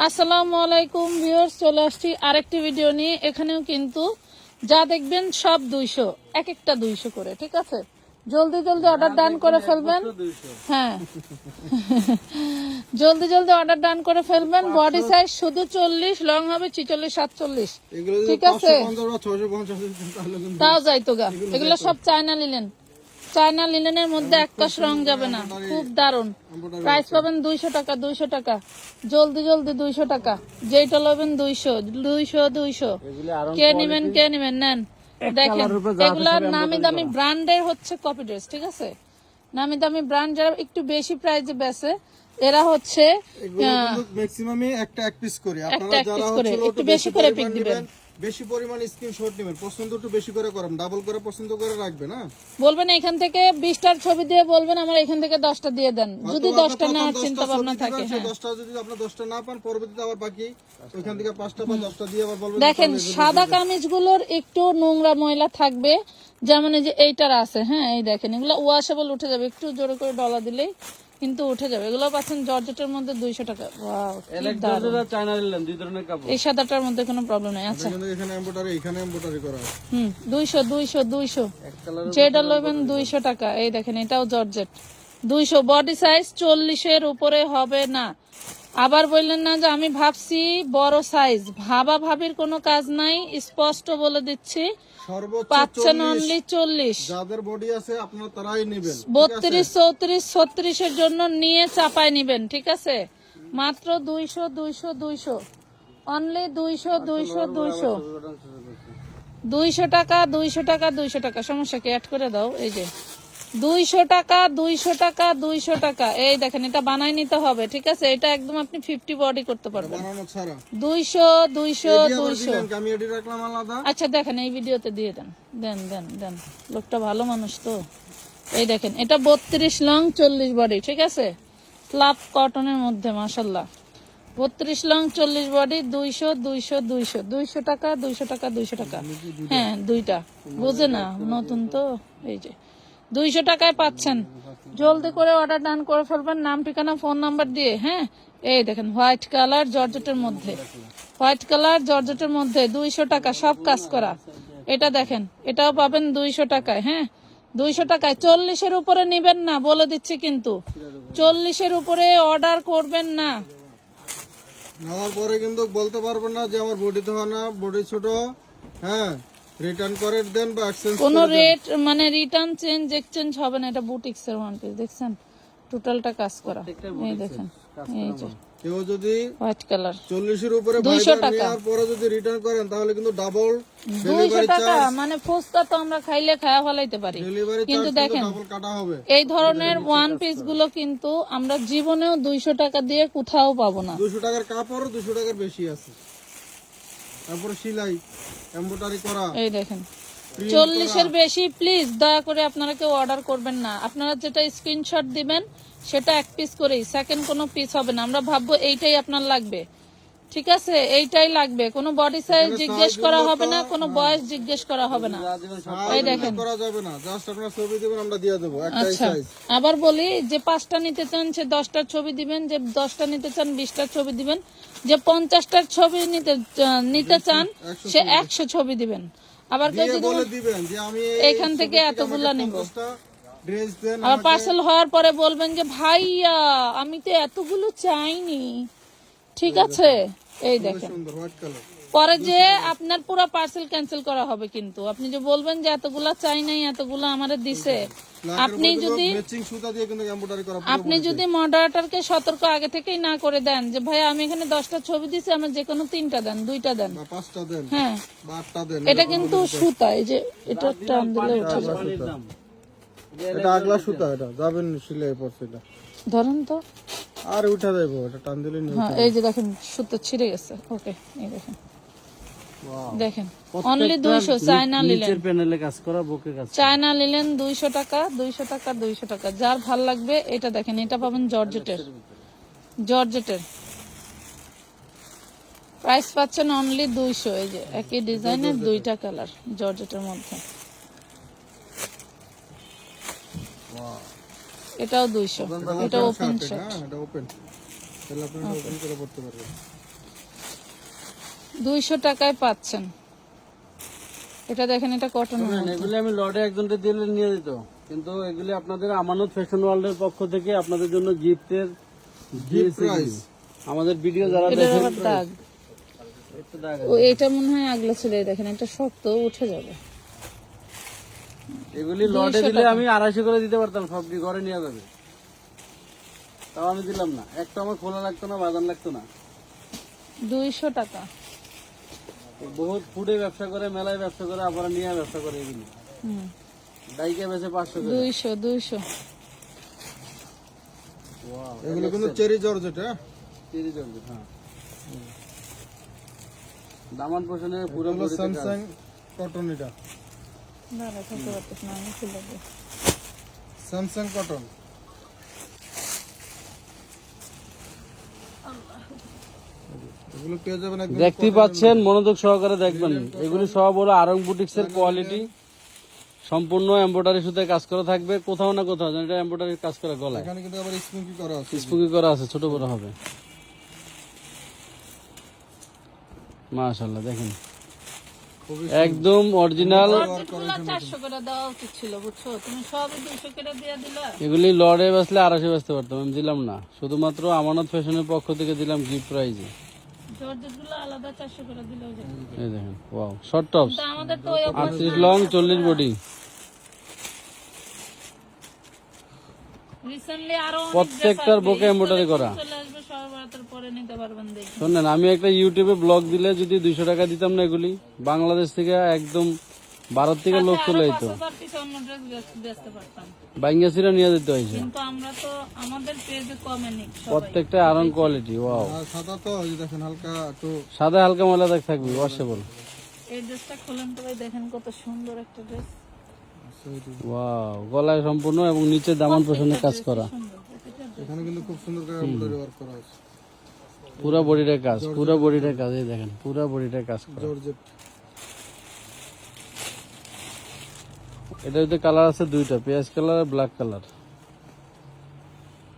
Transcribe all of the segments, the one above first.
আসসালামু আলাইকুম ভিউয়ার্স চলে আসছি আরেকটি ভিডিও নিয়ে। এখানেও কিন্তু যা দেখবেন সব দুইশো এক একটা দুইশো করে ঠিক আছে? জলদি জলদি অর্ডার ডান করে ফেলবেন। হ্যাঁ। জলদি জলদি অর্ডার ডান করে ফেলবেন। বডি সাইজ শুধু চল্লিশ লং হবে ছিচল্লিশ সাতচল্লিশ। ঠিক আছে। তাও যাইতো গা এগুলো সব চায়না লিলেন চায়না লিলেনের মধ্যে এক কাশ রং যাবে না। খুব দারুণ প্রাইস পাবেন দুইশো টাকা দুইশো টাকা। জলদি জলদি দুইশো টাকা। যেটা লবেন দুইশো দুইশো দুইশো। কে নিবেন কে নিবেন নেন। দেখেন এগুলার নামি দামি ব্র্যান্ডের হচ্ছে কপি ড্রেস ঠিক আছে? নামি দামি ব্র্যান্ড যারা একটু বেশি প্রাইসে বেচে এরা হচ্ছে ম্যাক্সিমামই একটা এক পিস করি। আপনারা যারা হচ্ছে করে, একটু বেশি করে pic দিবেন। বেশি পরিমাণ স্ক্রিনশট নেবেন। পছন্দ একটু বেশি করে করেন ডাবল করে পছন্দ করে রাখবেন হ্যাঁ? বলবেন এখান থেকে ছবি দিয়ে বলবেন আমার এখান থেকে দিয়ে দেন। যদি আপনার চিন্তা ভাবনা থাকে হ্যাঁ। যদি দশটা না পান পরবর্তীতে আবার বাকি ওইখান থেকে বা দিয়ে আবার বলবেন দেখেন সাদা কামিজগুলোর একটু নোংরা ময়লা থাকবে। যেমন এই যে এইটার আছে হ্যাঁ এই দেখেন এগুলো ওয়াশেবল উঠে যাবে। একটু জোরে করে ডলা দিলেই কিন্তু উঠে যাবে। এগুলো পাচ্ছেন জর্জেটের মধ্যে দুইশো টাকা। এই সাদাটার মধ্যে কোনো প্রবলেম নেই। আচ্ছা। হুম দুইশো দুইশো দুইশো। যেটা লবেন দুইশো টাকা। এই দেখেন এটাও জর্জেট। দুইশো। বডি সাইজ চল্লিশের উপরে হবে না। আবার বললেন না যে আমি ভাবছি বড় সাইজ ভাবা ভাবির কোনো কাজ নাই স্পষ্ট বলে দিচ্ছি। পাচ্ছেন অনলি চল্লিশ। যাদের বডি আছে আপনারা তারাই নেবেন বত্রিশ চৌত্রিশ ছত্রিশের জন্য নিয়ে চাপায় নিবেন ঠিক আছে? মাত্র দুইশো দুইশো দুইশো। অনলি দুইশো দুইশো দুইশো। দুইশো টাকা দুইশো টাকা দুইশো টাকা। সমস্যা কি? অ্যাড করে দাও এই যে। দুইশো টাকা দুইশো টাকা দুইশো টাকা। এই দেখেন এটা বানাই নিতে হবে ঠিক আছে? এটা একদম আপনি ফিফটি বডি করতে পারবেন। দুইশো দুইশো দুইশো। আচ্ছা দেখেন এই ভিডিওতে দিয়ে দেন। দেন দেন দেন। লোকটা ভালো মানুষ তো। এই দেখেন এটা বত্রিশ লং চল্লিশ বডি ঠিক আছে? স্লাব কটনের মধ্যে মাসাল্লাহ বত্রিশ লং চল্লিশ বডি দুইশো দুইশো দুইশো। দুইশো টাকা দুইশো টাকা দুইশো টাকা। হ্যাঁ দুইটা। বুঝে না নতুন তো এই যে। দুইশো টাকায় পাচ্ছেন। জলদি করে অর্ডার ডান করে ফেলবেন, নাম, ঠিকানা ফোন নাম্বার দিয়ে হ্যাঁ? এই দেখেন হোয়াইট কালার জর্জেটের মধ্যে। হোয়াইট কালার জর্জেটের মধ্যে দুইশো টাকা, সব কাজ করা। এটা দেখেন, এটাও পাবেন দুইশো টাকায় হ্যাঁ? দুইশো টাকায়, চল্লিশের উপরে নিবেন না, বলে দিচ্ছি কিন্তু। চল্লিশের উপরে অর্ডার করবেন না। নেওয়ার পরে কিন্তু বলতে পারবেন না যে আমার বডি তো হয় না, বডি ছোট হ্যাঁ? রিটার্ন করে দেন বা এক্সচেঞ্জ কোন রেট মানে রিটার্ন চেঞ্জ এক্সচেঞ্জ হবে না এটা বুটিক্স এর ওয়ান পিস দেখছেন? টোটালটা কাজ করা। এই দেখেন এই যে। কেউ যদি হোয়াইট কালার চল্লিশের উপরে দুইশো ভাইবার টাকা। নেওয়ার পরে যদি রিটার্ন করেন তাহলে কিন্তু ডাবল দুইশো টাকা মানে ফুচকা তো আমরা খাইলে খায়া ফলাইতে পারি। কিন্তু দেখেন ডাবল কাটা হবে। এই ধরনের ওয়ান পিসগুলো কিন্তু আমরা জীবনেও দুইশো টাকা দিয়ে কোথাও পাবো না। দুশো টাকার কাপড় দুশো টাকার বেশি আছে। তারপরে সেলাই এমব্রয়ডারি করা এই দেখেন। চল্লিশের বেশি প্লিজ দয়া করে আপনারা কেউ অর্ডার করবেন না। আপনারা যেটা স্ক্রিনশট দিবেন সেটা এক পিস করেই সেকেন্ড কোনো পিস হবে না। আমরা ভাববো এইটাই আপনার লাগবে। ঠিক আছে এইটাই লাগবে। কোনো বডি সাইজ জিজ্ঞেস করা হবে না কোনো বয়স জিজ্ঞেস করা হবে না। এই দেখেন। করা যাবে না। জাস্ট আপনারা ছবি দেবেন আমরা দিয়ে দেবো একটাই আচ্ছা। সাইজ আবার বলি যে পাঁচটা নিতে চান সে দশটার ছবি দিবেন যে দশটা নিতে চান বিশটার ছবি দিবেন। যে পঞ্চাশটার ছবি নিতে নিতে চান সে একশো ছবি দিবেন। আবার কেউ যদি বলে দিবেন যে আমি এখান থেকে এতগুলা নিব। আবার পার্সেল হওয়ার পরে বলবেন যে ভাইয়া আমি তো এতগুলো চাইনি। ঠিক আছে? এই দেখেন। পরে যে আপনার পুরো পার্সেল ক্যান্সেল করা হবে কিন্তু। আপনি যে বলবেন যে এতগুলা চাই নাই এতগুলো আমারে দিছে। আপনি যদি ম্যাচিং সুতা দিয়ে কিন্তু এমব্রয়ডারি করা আপনি যদি মডারেটরকে সতর্ক আগে থেকেই না করে দেন যে ভাই আমি এখানে দশটা ছবি দিছি আমার যে কোনো তিনটা দেন দুইটা দেন। পাঁচটা দেন হ্যাঁ। বা আটটা দেন এটা কিন্তু সুতা এই যে এটা টান দিলে উঠে যাবে এটা আগলা সুতা এটা যাবেন সিলাই পড়ছে এটা ধরেন তো। আর উঠা যাইবো এটা টান দিলে হ্যাঁ এই যে দেখেন সুতো ছিঁড়ে গেছে। ওকে এই দেখেন। দেখেন অনলি দুইশো চায়না নিলেন। নিচের প্যানেলে কাজ করা বুকে কাজ চায়না নিলেন টাকা দুইশো টাকা দুইশো টাকা। যার ভালো লাগবে এটা দেখেন এটা পাবেন জর্জেটের। জর্জেটের। প্রাইস পাচ্ছেন অনলি দুইশো এই যে একই ডিজাইনের দুইটা কালার জর্জেটের মধ্যে। এটাও দুইশো। এটা ওপেন হ্যাঁ এটা ওপেন তাহলে আপনি ওপেন করে পড়তে পারবেন। দুইশো টাকায় পাচ্ছেন। এটা দেখেন এটা কটন এগুলি আমি লর্ডে একজনকে দিলে নিয়ে দিত কিন্তু এগুলি আপনাদের আমানত ফ্যাশন ওয়ার্ল্ডের পক্ষ থেকে আপনাদের জন্য গিফটের prize। আমাদের ভিডিও যারা দেখেন আবার দাগ। একটু দাগ ও এটা মনে হয় আগলা ছিল দেখেন এটা শক্ত উঠে যাবে। এগুলি লর্ডে দিলে আমি আড়াইশো করে দিতে পারতাম সবটি ঘরে নিয়ে যাবে। তাও আমি দিলাম না। একটা আমার খোলা লাগতো না বাদান লাগতো না। দুইশো টাকা। বহুত ফুডে ব্যবসা করে মেলায় ব্যবসা করে আবার নিয়ে ব্যবসা করে এগুলি। ডাইকে বেছে পাঁচশো দুইশো দুইশো। এগুলো কিন্তু চেরি জর্জেট হ্যাঁ? তিরিশ জন, হ্যাঁ। দামান পোষণের পুরো স্যামসাং কটন এটা। দাঁড়া খেতে পারতেছ না আমি খুলে দেবো। Samsung cotton. দেখতেই পাচ্ছেন মনোযোগ সহকারে দেখবেন। এগুলি সব হলো আরং বুটিক্স এর কোয়ালিটি সম্পূর্ণ এমব্রয়ডারি সুতে কাজ করা থাকবে কোথাও না কোথাও যেন এটা এমব্রয়ডারি কাজ করা গলায়। এখানে কিন্তু আবার স্মুকি করা আছে। স্পুকি করা আছে ছোট বড় হবে। মাশাআল্লাহ দেখেন। একদম অরিজিনালগুলা চারশো করে দেওয়া উচিত ছিল বুঝছ? তুমি সবই দুইশো করে দিয়ে দিলা। এগুলি লড়ে বাঁচলে আড়াইশো বাঁচতে পারতাম আমি দিলাম না। শুধুমাত্র আমানত ফ্যাশনের পক্ষ থেকে দিলাম গিফট প্রাইজে জর্জেট আলাদা চারশো করে দিলেও এই দেখেন ওয়াও শর্ট টপস আটত্রিশ লং চল্লিশ বডি প্রত্যেকটার বুকে। এমব্রয়ডারি করা চলে আসবে সবাই বারাতের পরে নিতে পারবেন দেখি। শোনেন আমি একটা ইউটিউবে ব্লগ দিলে যদি দুইশো টাকা দিতাম না এগুলি বাংলাদেশ থেকে একদম ভারত থেকে লোক চলে যেত। বাঙ্গাসিরা নিয়ে যেতে হয়েছে। কিন্তু আমরা তো আমাদের পেজে কমে নিক সবাই। প্রত্যেকটা আরং কোয়ালিটি ওয়াও সাদা তো দেখেন হালকা একটু সাদা হালকা ময়লা দেখ থাকবে ওয়াশেবল এই ড্রেসটা খোলেন তো ভাই দেখেন কত সুন্দর একটা ড্রেস ওয়াও গলায় সম্পূর্ণ এবং নিচে দামান পোষণে কাজ করা। এখানে কিন্তু খুব সুন্দর করে এমব্রয়ডারি ওয়ার্ক করা আছে পুরা বডিটার কাজ পুরা বডিটার কাজ এই দেখেন পুরা বডিটার কাজ করা। জর্জেট। এটা যদি কালার আছে দুইটা পেঁয়াজ কালার আর ব্ল্যাক কালার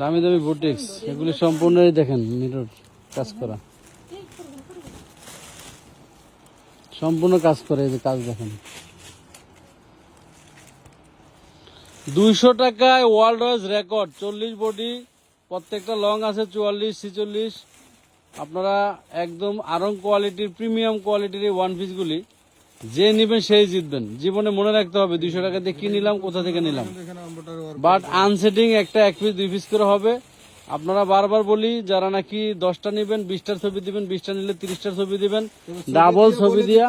দামি দামি বুটিক্স এগুলি সম্পূর্ণই দেখেন মিরর কাজ করা। সম্পূর্ণ কাজ করে এই যে কাজ দেখেন। দুইশো টাকায় ওয়ার্ল্ড ওয়াইজ রেকর্ড। চল্লিশ বডি প্রত্যেকটা লং আছে চুয়াল্লিশ ছিচল্লিশ। আপনারা একদম আরং কোয়ালিটির প্রিমিয়াম কোয়ালিটির এই ওয়ান পিসগুলি যে নিবেন সেই জিতবেন। জীবনে মনে রাখতে হবে দুইশো টাকা দিয়ে কি নিলাম কোথা থেকে নিলাম। বাট আনসেটিং একটা এক পিস দুই পিস করে হবে। আপনারা বারবার বলি যারা নাকি দশটা নেবেন বিশটার ছবি দিবেন বিশটা নিলে তিরিশটার ছবি দিবেন ডাবল ছবি দিয়া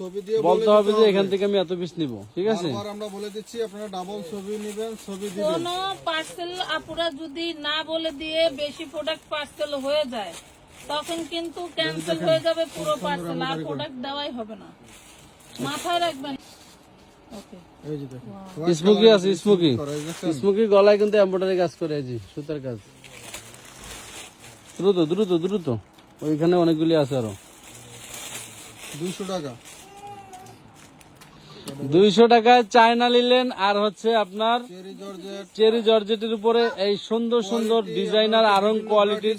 ছবি দিয়ে বলতে হবে যে এখান থেকে আমি এত পিস নিব ঠিক আছে? আমরা বলে দিচ্ছি আপনারা ডাবল ছবি নেবেন ছবি দিবেন। কোন পার্সেল আপুরা যদি না বলে দিয়ে বেশি প্রোডাক্ট পার্সেল হয়ে যায় তখন কিন্তু ক্যান্সেল হয়ে যাবে পুরো পার্সেল আর প্রোডাক্ট দেওয়াই হবে না। মাথায় রাখবেন। ওকে এই যে দেখেন। স্মোকি আছে স্মোকি? স্মোকি গলায় কিন্তু এম্ব্রয়ডারি কাজ করে আছি সুতার কাজ। দ্রুত দ্রুত দ্রুত। ওইখানে অনেকগুলি আছে আরও। দুইশো টাকা। দুইশো টাকায় চায়না নিলেন আর হচ্ছে আপনার চেরি জর্জেট। জর্জেটের উপরে এই সুন্দর সুন্দর ডিজাইনার আরং কোয়ালিটির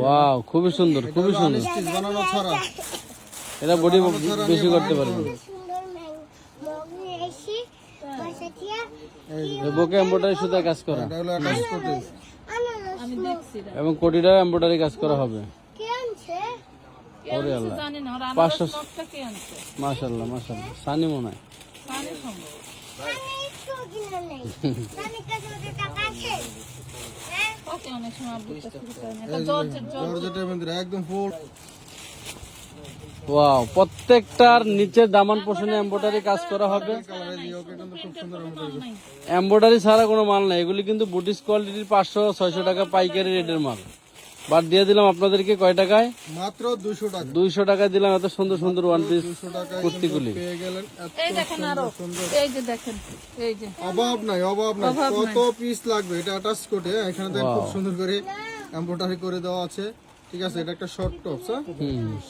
ওয়াও খুবই সুন্দর খুবই সুন্দর। এটা বডি বেশি করতে পারবে সুন্দর মগ নিয়ে এসি বাসা দিয়া বুকে এম্ব্রয়ডারি সুতা কাজ করা। এটা হলো আকাশ কোটে। এবং কোটিটা এম্ব্রয়ডারি কাজ করা হবে। আনছে? মাশাল্লাহ মাশাল্লাহ সানি মনে হয়। টাকা হ্যাঁ? একদম ফুল ওয়াও প্রত্যেকটার নিচে দামান পোষণে এম্ব্রয়ডারি কাজ করা হবে। এমব্রয়ডারি ছাড়া কোনো মাল নাই এগুলি কিন্তু বুটিস কোয়ালিটির পাঁচশো ছয়শো টাকা পাইকারি রেটের মাল। বাদ দিয়ে দিলাম আপনাদেরকে কয় টাকায়? মাত্র দুশো টাকা। দুইশো টাকায় দিলাম এত সুন্দর সুন্দর ওয়ান পিস কুর্তিগুলি। পেয়ে গেলেন এত এই দেখেন আরও। এই যে দেখেন এই যে। অভাব নাই অভাব নাই। কত পিস লাগবে? এটা অ্যাটাচ কোটে এখানে খুব সুন্দর করে এমব্রয়ডারি করে দেওয়া আছে। ঠিক আছে এটা একটা শর্ট টপস হ্যাঁ?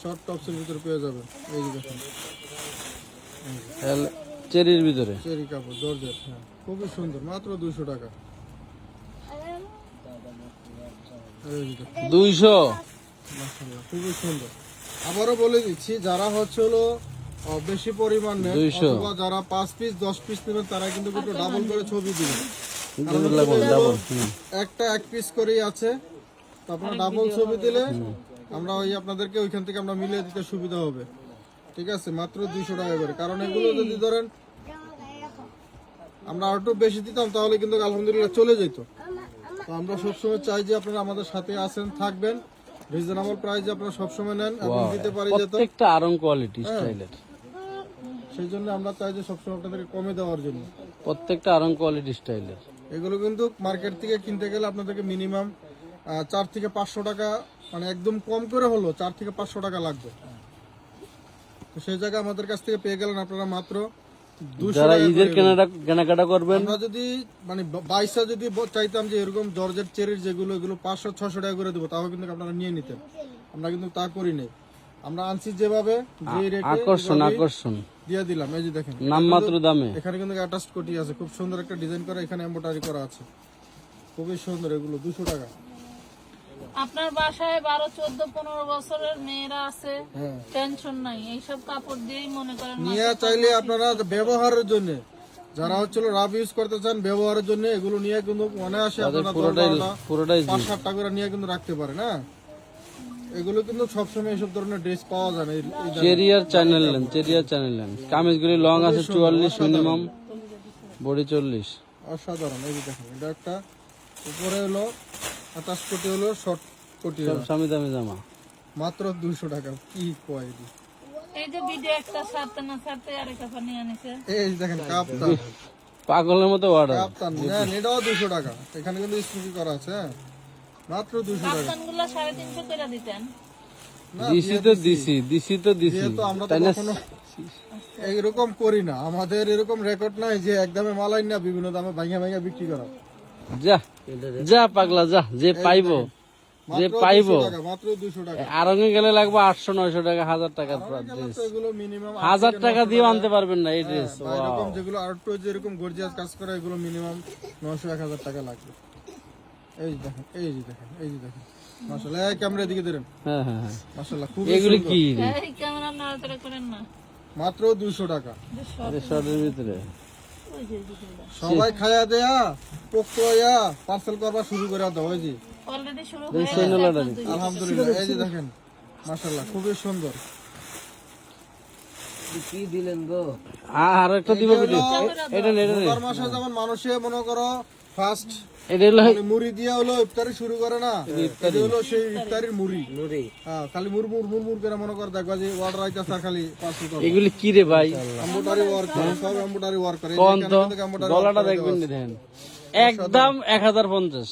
শর্ট টপস এর ভিতরে পেয়ে যাবেন। এই যে দেখেন। এল- চেরির ভিতরে। চেরি কাপড় জর্জেট হ্যাঁ। খুবই সুন্দর মাত্র দুশো টাকা। দুইশো? খুবই সুন্দর। আবারও বলে দিচ্ছি যারা হচ্ছে হলো বেশি পরিমাণ নেন। অথবা যারা পাঁচ পিস দশ পিস নেবেন তারা কিন্তু একটু ডাবল করে ছবি দিবেন। একটা এক পিস করেই আছে। আপনারা ডাবল ছবি দিলে আমরা ওই আপনাদেরকে ওইখান থেকে আমরা মিলিয়ে দিতে সুবিধা হবে। ঠিক আছে? মাত্র দুইশো টাকা করে। কারণ এগুলো যদি ধরেন আমরা আর একটু বেশি দিতাম তাহলে কিন্তু আলহামদুলিল্লাহ চলে যেত। তো আমরা সবসময় চাই যে আপনারা আমাদের সাথে আসেন থাকবেন। রিজনেবল প্রাইসে আপনারা সবসময় নেন এবং দিতে পারি যেত প্রত্যেকটা আরং কোয়ালিটি স্টাইলের সেই জন্য আমরা চাই যে সবসময় আপনাদেরকে কমে দেওয়ার জন্য। প্রত্যেকটা আরং কোয়ালিটি স্টাইলের এগুলো কিন্তু মার্কেট থেকে কিনতে গেলে আপনাদেরকে মিনিমাম চার থেকে পাঁচশো টাকা মানে একদম কম করে হলো চার থেকে পাঁচশো টাকা লাগবে। তো সেই জায়গায় আমাদের কাছ থেকে পেয়ে গেলেন আপনারা মাত্র দুশো যারা ঈদের কেনাটা কেনাকাটা করবেন? আমরা যদি মানে যদি চাইতাম যে এরকম জর্জের চেরির যেগুলো এগুলো পাঁচশো ছশো টাকা করে দেবো তাও কিন্তু আপনারা নিয়ে নিতেন। আমরা কিন্তু তা করি নাই। আমরা আনছি যেভাবে যে রেটে আকর্ষণ আকর্ষণ। দিয়ে দিলাম। এই যে দেখেন নামমাত্র দামে। এখানে কিন্তু কোটি আছে খুব সুন্দর একটা ডিজাইন করা এখানে এমব্রয়ডারি করা আছে। খুবই সুন্দর এগুলো দুশো টাকা। আপনার বাসায় বারো চোদ্দ পনেরো বছরের মেয়েরা আছে হ্যাঁ। টেনশন নাই। এইসব কাপড় দিয়েই মনে করেন নিয়ে চাইলে আপনারা ব্যবহারের জন্য যারা হচ্ছিল রাফ ইউজ করতে চান ব্যবহারের জন্য এগুলো নিয়ে কিন্তু মনে আসে আপনারা পুরোটাই পাঁচ সাতটা করে নিয়ে কিন্তু রাখতে পারে হ্যাঁ। এগুলো কিন্তু সবসময় এসব ধরনের ড্রেস পাওয়া যায় না চেরিয়ার চ্যানেল লেন চেরিয়ার চ্যানেল লেন কামিজগুলি লং আছে চুয়াল্লিশ মিনিমাম বডি চল্লিশ। অসাধারণ এই দেখেন এটা একটা উপরে হলো আঠাশ কোটি হলো শর্ট কোটি। স্বামী দামি জামা। মাত্র দুইশো টাকা কি কয় এই যে ভিডিও একটা ছাড়তে না ছাড়তে আরেক কাপড় নিয়ে আনিছে। এই যে দেখেন কাপ্তান। পাগলের মতো অর্ডার নেন এটাও দুশো টাকা। এখানে কিন্তু করা আছে হ্যাঁ। মাত্র দুশো টাকা। কাপ্তানগুলো সাড়ে তিনশো করে দিতেন। দিছি তো দিছি। দিছি তো দিছি তাই না এইরকম করি না। আমাদের এরকম রেকর্ড নাই যে একদমে মালাই না বিভিন্ন দামে ভাঙা ভাঙা বিক্রি করা। যা যা পাগলা যা যে পাইবো যে পাইব পাইবো। 200 টাকা মাত্র দুশো টাকা। আরঙে গেলে লাগবে আটশো নয়শো টাকা হাজার টাকার ড্রেস তো এগুলো মিনিমাম হাজার টাকা দিয়ে আনতে পারবেন না এই ড্রেস এরকম যেগুলো আর একটু যেরকম গর্জিয়াস কাজ করে এগুলো মিনিমাম নশো এক হাজার টাকা লাগবে। এই দেখেন এই যে দেখেন এই যে দেখেন। এই ক্যামেরা দিকে দিলেন হ্যাঁ হ্যাঁ হ্যাঁ। খুব এগুলি কি? ক্যামেরা না। মাত্র দুশো টাকা। শর্টের ভিতরে। সবাই খায়া দেয়া পোক্ত হইয়া পার্সেল করবা শুরু করে দাও ওই যে। আলহামদুলিল্লাহ এই যে দেখেন মাসাল্লাহ খুবই সুন্দর। আর একটা দিব এটা নেই, এটা যেমন মানুষে মনে করো ফার্স্ট এটা হলো মুড়ি দিয়ে হলো ইফতারি শুরু করে না? এটা হলো সেই ইফতারির মুড়ি। হ্যাঁ খালি মুর মুর মুর মুর করে মনে করো দেখবা যে অর্ডার আইতাছে আর খালি পার্সেল করো এগুলি কি রে ভাই? এমব্রয়ডারি ওয়ার্ক করে সব এমব্রয়ডারি ওয়ার্ক করে। কোন তো? গলাটা দেখবেন নি দেখেন একদম এক হাজার পঞ্চাশ।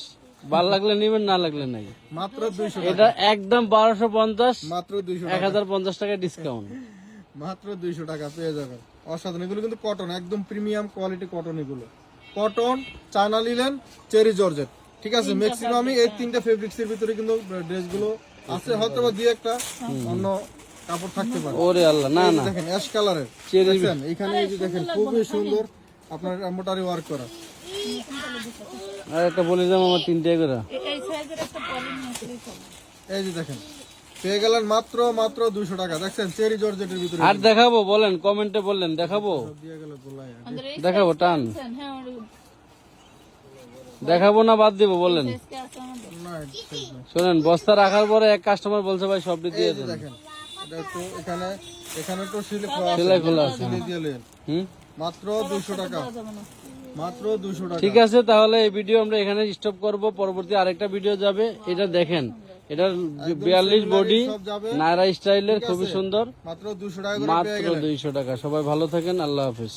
ভালো লাগলে নিবেন না লাগলে নাই। মাত্র দুইশো এটা একদম বারোশো পঞ্চাশ মাত্র দুইশো এক হাজার পঞ্চাশ টাকা ডিসকাউন্ট মাত্র দুইশো টাকা পেয়ে যাবেন। অসাধারণ। এগুলো কিন্তু কটন একদম প্রিমিয়াম কোয়ালিটি কটন এগুলো। Cotton China linen cherry georgette ঠিক আছে ম্যাক্সিমামই এই তিনটা ফেব্রিক্স এর ভিতরে কিন্তু ড্রেসগুলো আছে হয়তো বা দুই একটা অন্য কাপড় থাকতে পারে। ওরে আল্লাহ না না। দেখেন অ্যাশ কালারের চেরি দেখছেন এখানে এই যে দেখেন খুবই সুন্দর আপনার এম্বোটারি ওয়ার্ক করা। আর একটা বলে যাব আমার তিনটে করে। এই সাইজের একটা পলি নিয়ে এই যে দেখেন পেয়ে গেলেন মাত্র মাত্র দুইশো টাকা। দেখছেন চেরি জর্জেটের ভিতরে আর দেখাবো বলেন কমেন্টে বললেন দেখাবো? দেখাবো টান। হ্যাঁ দেখাবো না বাদ দিব বলেন। শোনেন বস্তা রাখার পরে এক কাস্টমার বলছে ভাই সবটি দিয়ে দেন। দেখেন এখানে এখানে একটু সেলাই খোলা আছে। সিলে দিয়ে নেন। হুম? মাত্র দুশো টাকা। মাত্র দুশো টাকা। ঠিক আছে তাহলে এই ভিডিও আমরা এখানে স্টপ করব। পরবর্তী আরেকটা ভিডিও যাবে এটা দেখেন। এটা বিয়াল্লিশ বডি নায়রা স্টাইলের খুবই সুন্দর। মাত্র দুশো টাকা মাত্র দুইশো টাকা। সবাই ভালো থাকেন আল্লাহ হাফিজ।